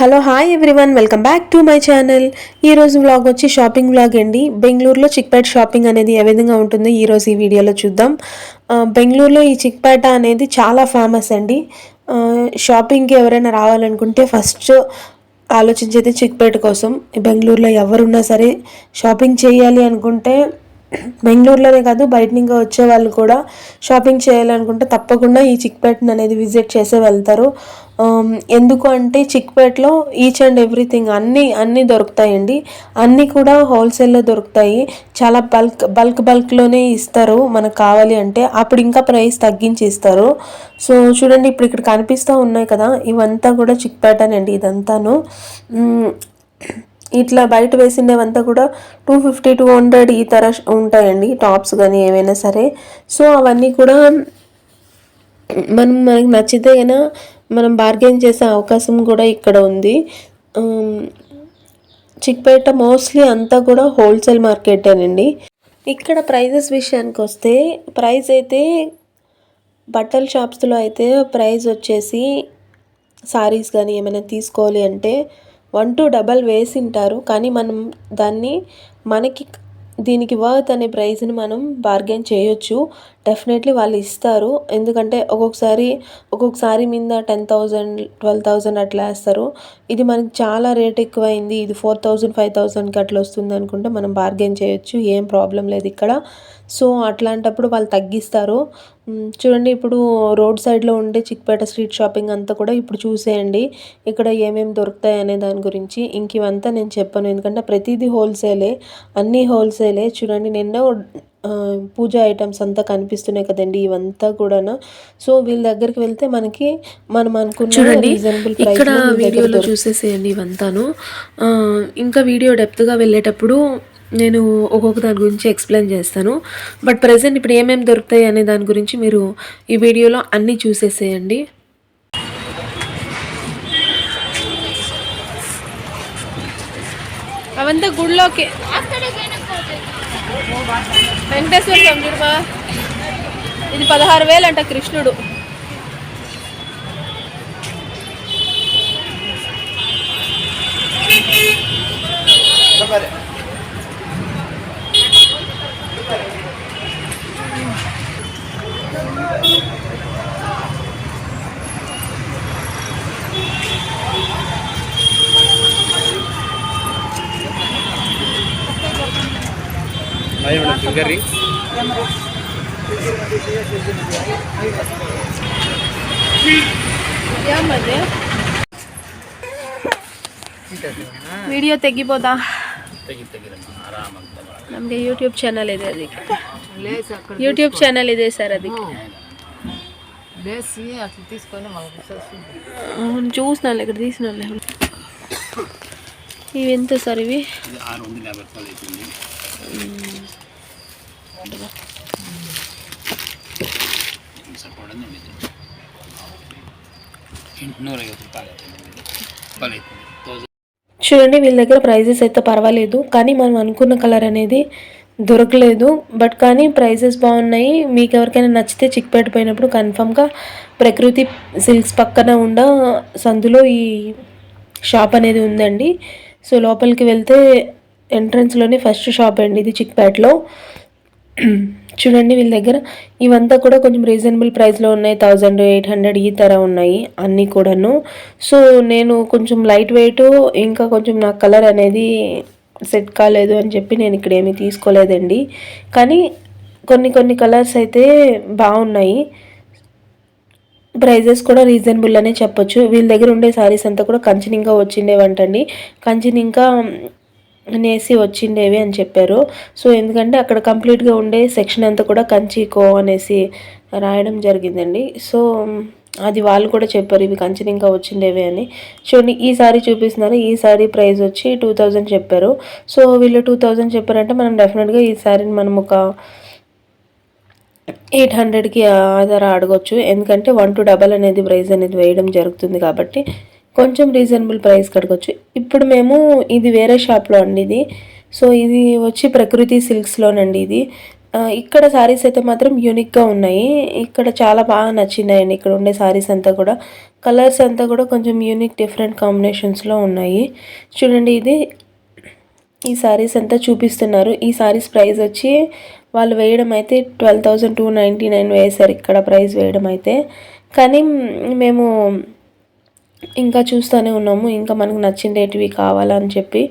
Hello hi everyone. Welcome back to my channel. ఈ రోజు vlog వచ్చి షాపింగ్ వ్లాగ్ అండి. బెంగళూరులో చిక్పేట షాపింగ్ అనేది ఏ విధంగా ఉంటుందో ఈ రోజు ఈ వీడియోలో చూద్దాం. బెంగళూరులో ఈ చిక్పేట అనేది చాలా ఫేమస్ అండి. షాపింగ్కి ఎవరైనా రావాలనుకుంటే ఫస్ట్ ఆలోచించేది చిక్పేట కోసం. బెంగళూరులో ఎవరున్నా సరే షాపింగ్ చేయాలి అనుకుంటే బెంగళూరులోనే కాదు బయట ఇంకా వచ్చే వాళ్ళు కూడా షాపింగ్ చేయాలనుకుంటే తప్పకుండా ఈ చిక్పేటను అనేది విజిట్ చేసే వెళ్తారు. ఎందుకు అంటే చిక్పేటలో ఈచ్ అండ్ ఎవ్రీథింగ్ అన్నీ అన్నీ దొరుకుతాయండి. అన్నీ కూడా హోల్సేల్లో దొరుకుతాయి. చాలా బల్క్ బల్క్ బల్క్లోనే ఇస్తారు మనకు కావాలి అంటే. అప్పుడు ఇంకా ప్రైస్ తగ్గించి ఇస్తారు సో చూడండి ఇప్పుడు ఇక్కడ కనిపిస్తూ ఉన్నాయి కదా ఇవంతా కూడా చిక్పేటనండి ఇదంతాను. ఇట్లా బయట వేసినవంతా కూడా టూ ఫిఫ్టీ టూ హండ్రెడ్ ఈ తర ఉంటాయండి టాప్స్ కానీ ఏవైనా సరే. సో అవన్నీ కూడా మనం మనకి నచ్చితే అయినా మనం బార్గెన్ చేసే అవకాశం కూడా ఇక్కడ ఉంది. చిక్పేట మోస్ట్లీ అంతా కూడా హోల్సేల్ మార్కెటేనండి ఇక్కడ ప్రైజెస్ విషయానికి వస్తే ప్రైస్ అయితే బట్టల షాప్స్లో అయితే ప్రైస్ వచ్చేసి సారీస్ కానీ ఏమైనా తీసుకోవాలి అంటే వన్ టు డబల్ వేసింటారు. కానీ మనం దాన్ని మనకి దీనికి వర్త్ అనే ప్రైస్ని మనం బార్గెన్ చేయొచ్చు. డెఫినెట్లీ వాళ్ళు ఇస్తారు. ఎందుకంటే ఒక్కొక్కసారి ఒక్కొక్కసారి మీద టెన్ థౌజండ్ ట్వెల్వ్ థౌజండ్ అట్లా వేస్తారు. ఇది మనకి చాలా రేట్ ఎక్కువైంది. ఇది ఫోర్ థౌజండ్ ఫైవ్ థౌజండ్కి అట్లా వస్తుంది అనుకుంటే మనం బార్గెన్ చేయొచ్చు. ఏం ప్రాబ్లం లేదు ఇక్కడ. సో అట్లాంటప్పుడు వాళ్ళు తగ్గిస్తారు. చూడండి ఇప్పుడు రోడ్ సైడ్లో ఉండే చిక్పేట స్ట్రీట్ షాపింగ్ అంతా కూడా ఇప్పుడు చూసేయండి. ఇక్కడ ఏమేమి దొరుకుతాయి అనే దాని గురించి. ఇంక ఇవంతా నేను చెప్పను. ఎందుకంటే ప్రతిదీ హోల్సేలే అన్నీ హోల్సేలే చూడండి నిన్న పూజ ఐటమ్స్ అంతా కనిపిస్తున్నాయి కదండి ఇవంతా కూడా సో వీళ్ళ దగ్గరికి వెళ్తే మనకి మనం అనుకున్న చూడండి రీజనబుల్ ఇక్కడ వీడియోలో చూసేసేయండి ఇవంతాను. ఇంకా వీడియో డెప్త్గా వెళ్ళేటప్పుడు నేను ఒక్కొక్క దాని గురించి ఎక్స్ప్లెయిన్ చేస్తాను. బట్ ప్రజెంట్ ఇప్పుడు ఏమేమి దొరుకుతాయి అనే దాని గురించి మీరు ఈ వీడియోలో అన్నీ చూసేసేయండి. అవంతా గుడిలోకి వెంకటేశ్వర స్వామి చూడమా ఇది పదహారు వేలు అంట కృష్ణుడు. ఫింగర్ రింగ్ ವಿಡಿಯೋ ತೆಗಿಬೋದಾ ನಮಗೆ ಯೂಟ್ಯೂಬ್ ಚಾನಲ್ ಇದೆ ಅದಕ್ಕೆ ಯೂಟ್ಯೂಬ್ ಚಾನಲ್ ಇದೆ ಸರ್ ಅದಕ್ಕೆ వేసి అట్లా తీసుకొని మనకు అవును చూసినాను ఇక్కడ తీసినాను ఇవి ఎంత సార్ ఇవి చూడండి వీళ్ళ దగ్గర ప్రైజెస్ అయితే పర్వాలేదు కానీ మనం అనుకున్న కలర్ అనేది దొరకలేదు. బట్ కానీ ప్రైజెస్ బాగున్నాయి. మీకు ఎవరికైనా నచ్చితే చిక్పేట పోయినప్పుడు కన్ఫామ్గా ప్రకృతి సిల్క్స్ పక్కన ఉన్న సందులో ఈ షాప్ అనేది ఉందండి. సో లోపలికి వెళ్తే ఎంట్రన్స్లోనే ఫస్ట్ షాప్ అండి ఇది చిక్పేటలో. చూడండి వీళ్ళ దగ్గర ఇవంతా కూడా కొంచెం రీజనబుల్ ప్రైస్లో ఉన్నాయి. థౌజండ్ ఎయిట్ హండ్రెడ్ ఈ తర ఉన్నాయి అన్నీ కూడాను. సో నేను కొంచెం లైట్ వెయిట్ ఇంకా కొంచెం నా కలర్ అనేది సెట్ కాలేదు అని చెప్పి నేను ఇక్కడ ఏమీ తీసుకోలేదండి. కానీ కొన్ని కొన్ని కలర్స్ అయితే బాగున్నాయి. ప్రైజెస్ కూడా రీజనబుల్ అనే చెప్పొచ్చు. వీళ్ళ దగ్గర ఉండే శారీస్ అంతా కూడా కంచినింగా వచ్చిండేవంటండి. కంచినింకా అనేసి వచ్చిండేవి అని చెప్పారు. సో ఎందుకంటే అక్కడ కంప్లీట్గా ఉండే సెక్షన్ అంతా కూడా కంచికో అనేసి రాయడం జరిగిందండి. సో అది వాళ్ళు కూడా చెప్పారు ఇవి కంచెని ఇంకా వచ్చిండేవి అని. చూడండి ఈ సారీ చూపిస్తున్నారు ఈ సారీ ప్రైస్ వచ్చి టూ థౌజండ్ చెప్పారు. సో వీళ్ళు టూ థౌజండ్ చెప్పారంటే మనం డెఫినెట్గా ఈ సారీని మనం ఒక ఎయిట్ హండ్రెడ్కి ఆధార అడగొచ్చు. ఎందుకంటే వన్ టు డబల్ అనేది ప్రైస్ అనేది వేయడం జరుగుతుంది కాబట్టి కొంచెం రీజనబుల్ ప్రైస్ కడగొచ్చు. ఇప్పుడు మేము ఇది వేరే షాప్లో అండి ఇది. సో ఇది వచ్చి ప్రకృతి సిల్క్స్లోనండి ఇది. ఇక్కడ సారీస్ అయితే మాత్రం యూనిక్గా ఉన్నాయి. ఇక్కడ చాలా బాగా నచ్చినాయండి. ఇక్కడ ఉండే శారీస్ అంతా కూడా. కలర్స్ అంతా కూడా కొంచెం యూనిక్ డిఫరెంట్ కాంబినేషన్స్లో ఉన్నాయి. చూడండి ఇది. ఈ శారీస్ అంతా చూపిస్తున్నారు. ఈ శారీస్ ప్రైస్ వచ్చి వాళ్ళు వేయడం అయితే twelve thousand two ninety nine వేశారు. ఇక్కడ ప్రైస్ వేయడం అయితే. కానీ మేము ఇంకా చూస్తూనే ఉన్నాము. ఇంకా మనకు నచ్చిండేటివి కావాలని చెప్పి.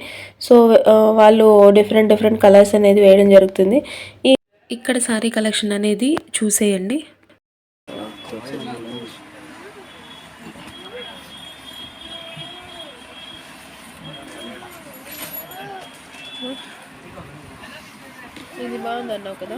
సో వాళ్ళు డిఫరెంట్ డిఫరెంట్ కలర్స్ అనేది వేయడం జరుగుతుంది. ఈ ఇక్కడ సారీ కలెక్షన్ అనేది చూసేయండి. ఇది బాగుందన్నావు కదా?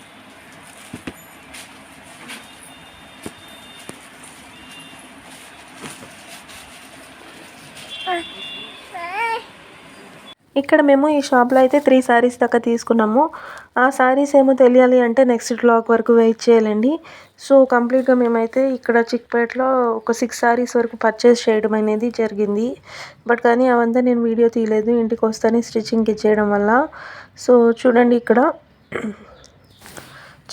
ఇక్కడ మేము ఈ షాప్లో అయితే త్రీ సారీస్ దాకా తీసుకున్నాము. ఆ సారీస్ ఏమో తెలియాలి అంటే నెక్స్ట్ బ్లాక్ వరకు వెయిట్ చేయాలండి. సో కంప్లీట్గా మేమైతే ఇక్కడ చిక్పేటలో ఒక సిక్స్ సారీస్ వరకు పర్చేస్ చేయడం అనేది జరిగింది. బట్ కానీ అవంతా నేను వీడియో తీయలేదు. ఇంటికి వస్తానే స్టిచ్చింగ్కి ఇచ్చేయడం వల్ల. సో చూడండి ఇక్కడ.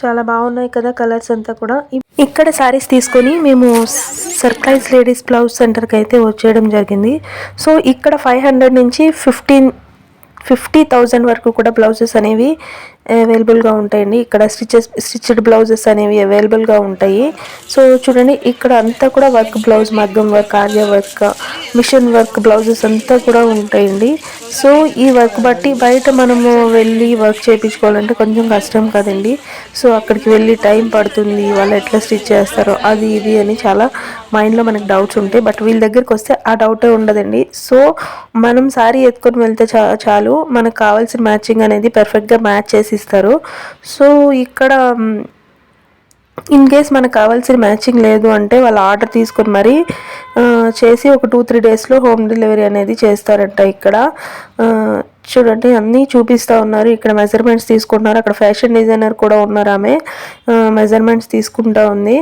చాలా బాగున్నాయి కదా కలర్స్ అంతా కూడా. ఇక్కడ సారీస్ తీసుకొని మేము సర్ప్రైజ్ లేడీస్ బ్లౌజ్ సెంటర్కి అయితే వచ్చేయడం జరిగింది. సో ఇక్కడ ఫైవ్ హండ్రెడ్ నుంచి ఫిఫ్టీన్ ఫిఫ్టీ థౌజండ్ వరకు కూడా బ్లౌజెస్ అనేవి అవైలబుల్గా ఉంటాయండి. ఇక్కడ స్టిచెస్ స్టిచ్డ్ బ్లౌజెస్ అనేవి అవైలబుల్గా ఉంటాయి. సో చూడండి ఇక్కడ అంతా కూడా వర్క్ బ్లౌజ్ మగ్గం work aari work machine work blouses అంతా కూడా ఉంటాయండి. సో ఈ వర్క్ బట్టి బయట మనము వెళ్ళి వర్క్ చేయించుకోవాలంటే కొంచెం కష్టం కదండి. సో అక్కడికి వెళ్ళి టైం పడుతుంది వాళ్ళు ఎట్లా స్టిచ్ చేస్తారో అది ఇది అని చాలా మైండ్లో మనకు డౌట్స్ ఉంటాయి. బట్ వీళ్ళ దగ్గరికి వస్తే ఆ డౌటే ఉండదండి. సో మనం సారీ ఎత్తుకొని వెళ్తే చా చాలు. మనకు కావాల్సిన మ్యాచింగ్ అనేది పర్ఫెక్ట్గా మ్యాచ్ చేసి ఇస్తారు. సో ఇక్కడ ఇన్ కేస్ మనకు కావాల్సిన మ్యాచింగ్ లేదు అంటే వాళ్ళు ఆర్డర్ తీసుకొని మరి చేసి ఒక టూ త్రీ డేస్లో హోమ్ డెలివరీ అనేది చేస్తారంట ఇక్కడ. చూడండి అన్నీ చూపిస్తూ ఉన్నారు. ఇక్కడ మెజర్మెంట్స్ తీసుకుంటున్నారు. అక్కడ ఫ్యాషన్ డిజైనర్ కూడా ఉన్నారు ఆమె. మెజర్మెంట్స్ తీసుకుంటా ఉంది.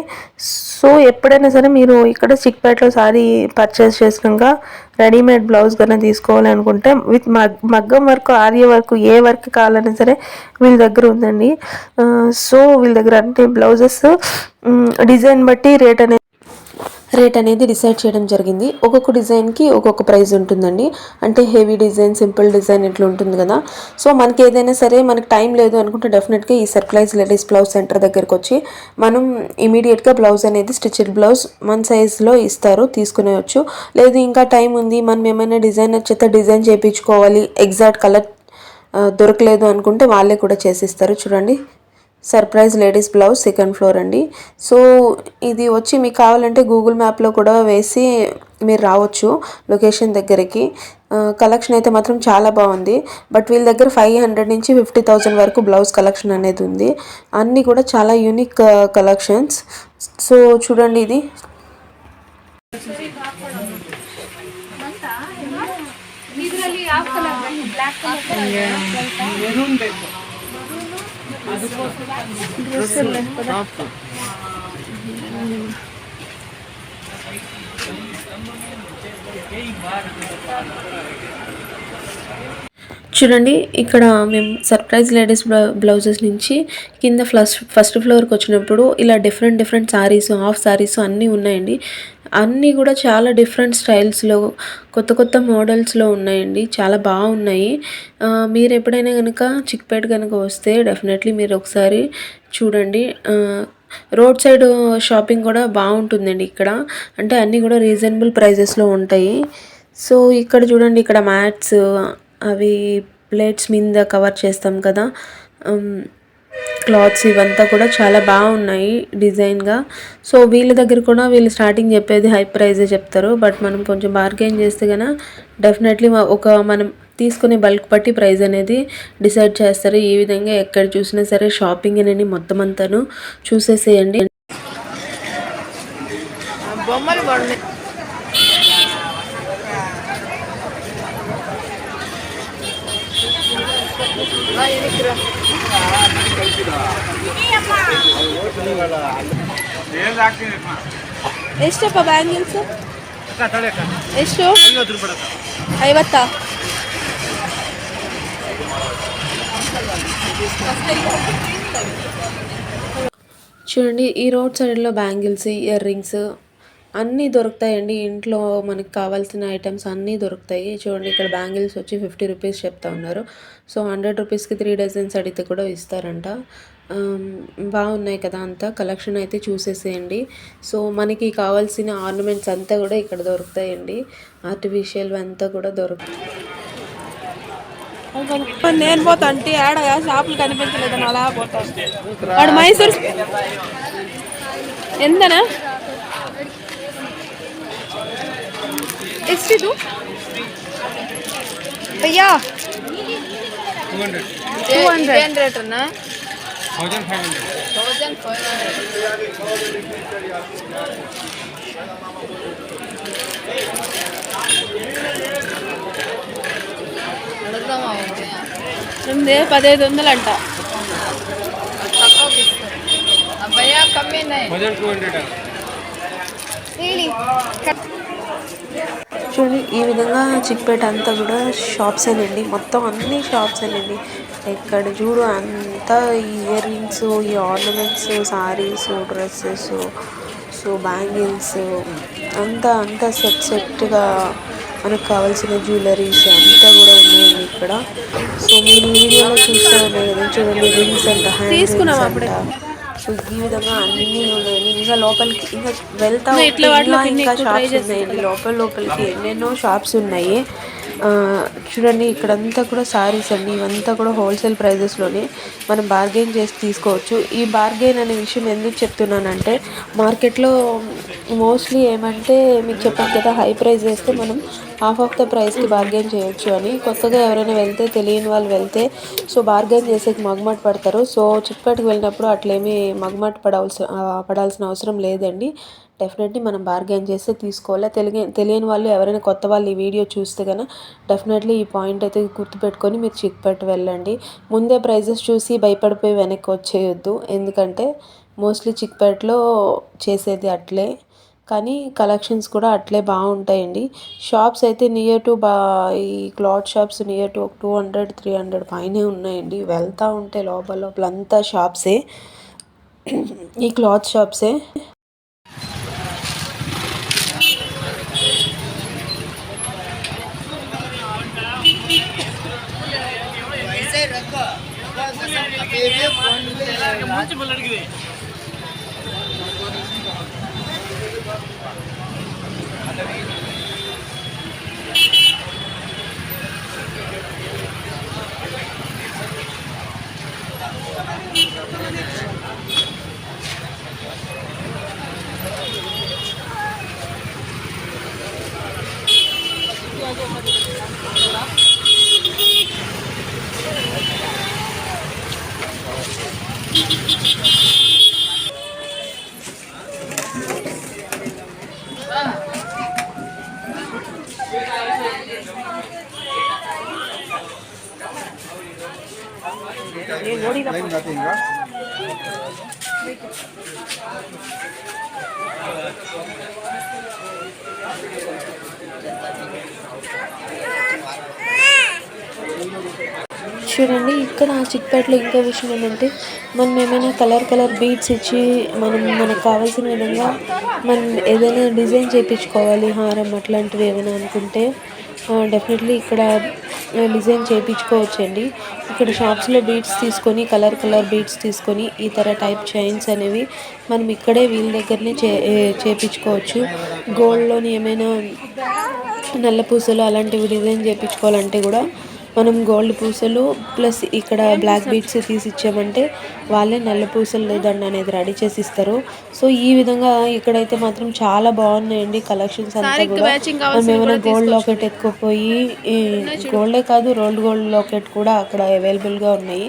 సో ఎప్పుడైనా సరే మీరు ఇక్కడ చిక్పేటలో సారీ పర్చేస్ చేసినాక రెడీమేడ్ బ్లౌజ్ కన్నా తీసుకోవాలి అనుకుంటే విత్ మగ్ మగ్గం వర్క్ ఆర్య వర్క్ ఏ వర్క్ కావాలన్నా సరే వీళ్ళ దగ్గర ఉందండి. సో వీళ్ళ దగ్గర అంటే బ్లౌజెస్ డిజైన్ బట్టి రేట్ అనేది రేట్ అనేది డిసైడ్ చేయడం జరిగింది. ఒక్కొక్క డిజైన్కి ఒక్కొక్క ప్రైస్ ఉంటుందండి. అంటే హెవీ డిజైన్ సింపుల్ డిజైన్ ఇట్లా ఉంటుంది కదా. సో మనకి ఏదైనా సరే మనకి టైం లేదు అనుకుంటే డెఫినెట్గా ఈ సర్ప్రైజ్ లేడీస్ బ్లౌజ్ సెంటర్ దగ్గరికి వచ్చి మనం ఇమీడియట్గా బ్లౌజ్ అనేది స్టిచ్డ్ బ్లౌజ్ మన సైజ్లో ఇస్తారు తీసుకునేవచ్చు లేదు ఇంకా టైం ఉంది మనం ఏమైనా డిజైనర్ చేత డిజైన్ చేయించుకోవాలి ఎగ్జాక్ట్ కలర్ దొరకలేదు అనుకుంటే వాళ్ళే కూడా చేసిస్తారు. చూడండి. Surprise ladies blouse second floor అండి. సో ఇది వచ్చి మీకు కావాలంటే గూగుల్ మ్యాప్లో కూడా వేసి మీరు రావచ్చు లొకేషన్ దగ్గరికి. కలెక్షన్ అయితే మాత్రం చాలా బాగుంది. బట్ వీళ్ళ దగ్గర ఫైవ్ హండ్రెడ్ నుంచి ఫిఫ్టీ థౌజండ్ వరకు బ్లౌజ్ కలెక్షన్ అనేది ఉంది. అన్నీ కూడా చాలా యూనిక్ కలెక్షన్స్. సో చూడండి ఇది. Queimar. చూడండి ఇక్కడ మేము సర్ప్రైజ్ లేడీస్ బ్లౌజెస్ నుంచి కింద ఫస్ట్ ఫస్ట్ ఫ్లోర్కి వచ్చినప్పుడు ఇలా different different saris half saris అన్నీ ఉన్నాయండి. అన్నీ కూడా చాలా డిఫరెంట్ స్టైల్స్లో కొత్త కొత్త మోడల్స్లో ఉన్నాయండి. చాలా బాగున్నాయి. మీరు ఎప్పుడైనా కనుక చిక్పేట కనుక వస్తే డెఫినెట్లీ మీరు ఒకసారి చూడండి. రోడ్ సైడ్ షాపింగ్ కూడా బాగుంటుందండి ఇక్కడ. అంటే అన్నీ కూడా రీజనబుల్ ప్రైజెస్లో ఉంటాయి. సో ఇక్కడ చూడండి ఇక్కడ మ్యాట్స్ అవి ప్లేట్స్ మీద కవర్ చేస్తాం కదా. క్లాత్స్ ఇవంతా కూడా చాలా బాగున్నాయి డిజైన్గా. సో వీళ్ళ దగ్గర కూడా వీళ్ళు స్టార్టింగ్ చెప్పేది హై ప్రైజే చెప్తారు. బట్ మనం కొంచెం బార్గెన్ చేస్తే కనుక డెఫినెట్లీ ఒక మనం తీసుకునే బల్క్ బట్టి ప్రైస్ అనేది డిసైడ్ చేస్తారు. ఈ విధంగా ఎక్కడ చూసినా సరే షాపింగ్ అనేది మొత్తం అంతాను చూసేసేయండి. బొమ్మలు ಎಷ್ಟಪ್ಪ ಬ್ಯಾಂಗಿಲ್ಸ್ ಎಷ್ಟು ಐವತ್ತಾ చూడండి ఈ రోడ్ సైడ్లో బ్యాంగిల్స్ ఇయర్ రింగ్స్ అన్నీ దొరుకుతాయండి. ఇంట్లో మనకి కావాల్సిన ఐటమ్స్ అన్నీ దొరుకుతాయి. చూడండి ఇక్కడ బ్యాంగిల్స్ వచ్చి ఫిఫ్టీ రూపీస్ చెప్తా ఉన్నారు. సో హండ్రెడ్ రూపీస్కి త్రీ డజన్స్ అడిగితే కూడా ఇస్తారంట. బాగున్నాయి కదా అంతా. కలెక్షన్ అయితే చూసేసేయండి. సో మనకి కావాల్సిన ఆర్నమెంట్స్ అంతా కూడా ఇక్కడ దొరుకుతాయండి. ఆర్టిఫిషియల్ అంతా కూడా దొరుకుతాయి. నేను పోతా అంటే. ఆడ షాపులు కనిపించలేదు అలా వాడు మైసూర్ ఎంతనా? ಎಷ್ಟಿದು ಅಯ್ಯಾ ఏం రేట్ అన్నా థౌజండ్ ఫైవ్ హండ్రెడ్ అడుగుదామా ఏంటి? ನಿಮ್ದೆ పదహైదు వందలు అంట తక్కువకి ఇస్తారు అబ్బాయ్యా కమ్మీ ಹೇಳಿ చూడండి ఈ విధంగా చిక్పేట అంతా కూడా షాప్స్ అండి మొత్తం అన్ని షాప్స్ అండి ఎక్కడ చూడు అంతా ఈ ఇయర్ రింగ్స్ ఈ ornaments saris dresses so bangles అంతా అంతా సెట్ సెట్గా మనకు కావాల్సిన జ్యువెలరీస్ అంతా కూడా ఉన్నాయండి ఇక్కడ. సో మీరు వీడియోలో చూస్తూ ఉన్నాయి కదా చూడండి రింగ్స్ అంట హ్యాండ్ రింగ్స్ అంట. సో ఈ విధంగా అన్నీ ఉన్నాయండి ఇంకా లోపలికి ఇంకా వెళ్తా ఇంకా షాప్స్ ఉన్నాయండి లోపల లోపలికి ఎన్నెన్నో షాప్స్ ఉన్నాయి. చూడండి ఇక్కడంతా కూడా సారీస్ అండి. ఇవంతా కూడా హోల్సేల్ ప్రైజెస్లోనే మనం బార్గెన్ చేసి తీసుకోవచ్చు. ఈ బార్గెన్ అనే విషయం ఎందుకు చెప్తున్నానంటే మార్కెట్లో మోస్ట్లీ ఏమంటే మీకు చెప్పాను కదా హై ప్రైస్ వేస్తే మనం హాఫ్ ఆఫ్ ద ప్రైస్కి బార్గెన్ చేయొచ్చు అని. కొత్తగా ఎవరైనా వెళ్తే తెలియని వాళ్ళు వెళ్తే సో బార్గెన్ చేసేకి మగమాట పడతారు. సో చిట్పేటకి వెళ్ళినప్పుడు అట్లేమీ మగమాట పడవలసిన పడాల్సిన అవసరం లేదండి. డెఫినెట్లీ మనం బార్గెన్ చేస్తే తీసుకోవాలి. తెలియ తెలియని వాళ్ళు ఎవరైనా కొత్త వాళ్ళు ఈ వీడియో చూస్తే కనుక డెఫినెట్లీ ఈ పాయింట్ అయితే గుర్తుపెట్టుకొని మీరు చిక్పేట వెళ్ళండి. ముందే ప్రైజెస్ చూసి భయపడిపోయి వెనక్కి వచ్చేయొద్దు. ఎందుకంటే మోస్ట్లీ చిక్పేటలో చేసేది అట్లే. కానీ కలెక్షన్స్ కూడా అట్లే బాగుంటాయండి. షాప్స్ అయితే నియర్ టు బా ఈ క్లాత్ షాప్స్ నియర్ టు ఒక టూ హండ్రెడ్ త్రీ హండ్రెడ్ పైనే ఉన్నాయండి. వెళ్తూ ఉంటే లోపల లోపల అంతా షాప్సే. ఈ క్లాత్ షాప్సే. காய்ச்சல் பல் చూడండి ఇక్కడ చిక్పేటలో ఇంకో విషయం ఏంటంటే మనం ఏమైనా కలర్ కలర్ బీడ్స్ ఇచ్చి మనం మనకు కావాల్సిన విధంగా మనం ఏదైనా డిజైన్ చేయించుకోవాలి హారం అట్లాంటివి ఏమైనా అనుకుంటే డెఫినెట్లీ ఇక్కడ డిజైన్ చేయించుకోవచ్చండి. ఇక్కడ షాప్స్లో బీడ్స్ తీసుకొని కలర్ కలర్ బీడ్స్ తీసుకొని ఈ తర టైప్ చైన్స్ అనేవి మనం ఇక్కడే వీళ్ళ దగ్గరనే చే చేయించుకోవచ్చు. గోల్డ్లోని ఏమైనా నల్ల పూసలు అలాంటివి డిజైన్ చేయించుకోవాలంటే కూడా మనం గోల్డ్ పూసలు ప్లస్ ఇక్కడ బ్లాక్ బీడ్స్ తీసి ఇచ్చామంటే వాళ్ళే నల్ల పూసలు దండ అనేది రెడీ చేసి ఇస్తారు. సో ఈ విధంగా ఇక్కడైతే మాత్రం చాలా బాగున్నాయండి కలెక్షన్స్ అంతా కూడా. మనం ఏమైనా గోల్డ్ లాకెట్ ఎత్తుకుపోయి గోల్డే కాదు రోల్డ్ గోల్డ్ లాకెట్ కూడా అక్కడ అవైలబుల్గా ఉన్నాయి.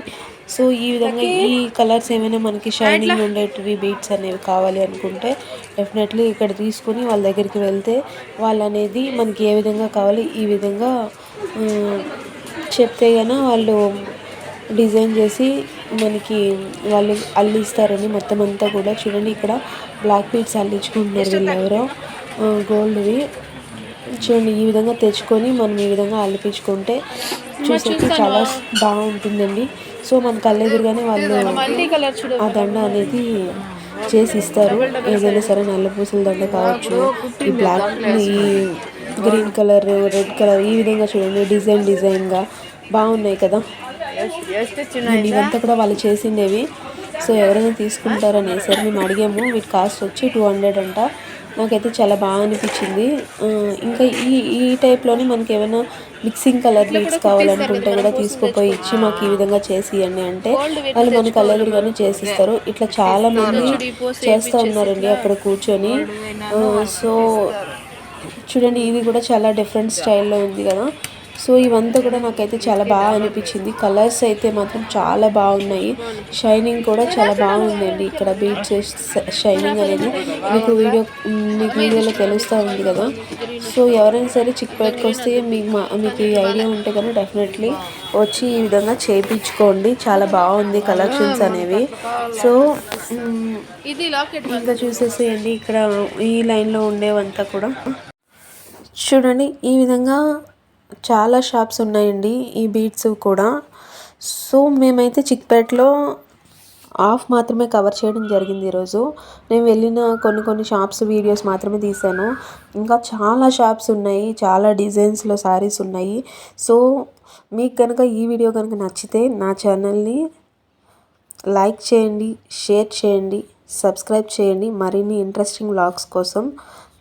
సో ఈ విధంగా ఈ కలర్స్ ఏమైనా మనకి షైనింగ్ ఉండేటివి బీట్స్ అనేవి కావాలి అనుకుంటే డెఫినెట్లీ ఇక్కడ తీసుకుని వాళ్ళ దగ్గరికి వెళ్తే వాళ్ళు అనేది మనకి ఏ విధంగా కావాలి ఈ విధంగా చెప్తే కనుక వాళ్ళు డిజైన్ చేసి మనకి వాళ్ళు అల్లిస్తారని మొత్తం అంతా కూడా చూడండి ఇక్కడ బ్లాక్ బీట్స్ అల్లించుకుంటున్నారు వీళ్ళు ఎవరో. గోల్డ్వి. చూడండి ఈ విధంగా తెచ్చుకొని మనం ఈ విధంగా అల్లిపించుకుంటే చూసేకి చాలా బాగుంటుందండి. సో మన కళ్ళెదురుగానే వాళ్ళు ఆ దండ అనేది చేసి ఇస్తారు. ఏదైనా సరే నల్ల పూసల దండ కావచ్చు ఈ బ్లాక్ ఈ గ్రీన్ కలర్ రెడ్ కలర్ ఈ విధంగా చూడండి. డిజైన్ డిజైన్గా బాగున్నాయి కదా. ఇవంతా కూడా వాళ్ళు చేసిండేవి. సో ఎవరైనా తీసుకుంటారని సరే మేము అడిగాము. వీటి కాస్ట్ వచ్చి టూ హండ్రెడ్ అంట. నాకైతే చాలా బాగా అనిపించింది. ఇంకా ఈ ఈ టైప్లోనే మనకి ఏమైనా మిక్సింగ్ కలర్ లీడ్స్ కావాలనుకుంటే కూడా తీసుకుపోయి ఇచ్చి మాకు ఈ విధంగా చేసి ఇవ్వండి అంటే వాళ్ళు మన కలర్గానే చేసిస్తారు. ఇట్లా చాలామంది చేస్తూ ఉన్నారండి అక్కడ కూర్చొని. సో చూడండి ఇది కూడా చాలా డిఫరెంట్ స్టైల్లో ఉంది కదా. సో ఇవంతా కూడా నాకైతే చాలా బాగా అనిపించింది. కలర్స్ అయితే మాత్రం చాలా బాగున్నాయి. షైనింగ్ కూడా చాలా బాగుందండి. ఇక్కడ బీట్స్ షైనింగ్ అనేది మీకు వీడియో మీకు వీడియోలో తెలుస్తూ ఉంది కదా. సో ఎవరైనా సరే చిక్పేటకి వస్తే మీకు మా మీకు ఈ ఐడియా ఉంటే కనుక డెఫినెట్లీ వచ్చి ఈ విధంగా చేయించుకోండి చాలా బాగుంది కలెక్షన్స్ అనేవి. సో ఇంకా చూసేసేయండి. ఇక్కడ ఈ లైన్లో ఉండేవంతా కూడా. చూడండి ఈ విధంగా చాలా షాప్స్ ఉన్నాయండి ఈ బీట్స్ కూడా. సో మేమైతే చిక్పేటలో ఆఫ్ మాత్రమే కవర్ చేయడం జరిగింది ఈరోజు. నేను వెళ్ళిన కొన్ని కొన్ని షాప్స్ వీడియోస్ మాత్రమే తీశాను. ఇంకా చాలా షాప్స్ ఉన్నాయి చాలా డిజైన్స్లో శారీస్ ఉన్నాయి. సో మీకు కనుక ఈ వీడియో కనుక నచ్చితే నా ఛానల్ని లైక్ చేయండి షేర్ చేయండి సబ్స్క్రైబ్ చేయండి. మరిన్ని ఇంట్రెస్టింగ్ వ్లాగ్స్ కోసం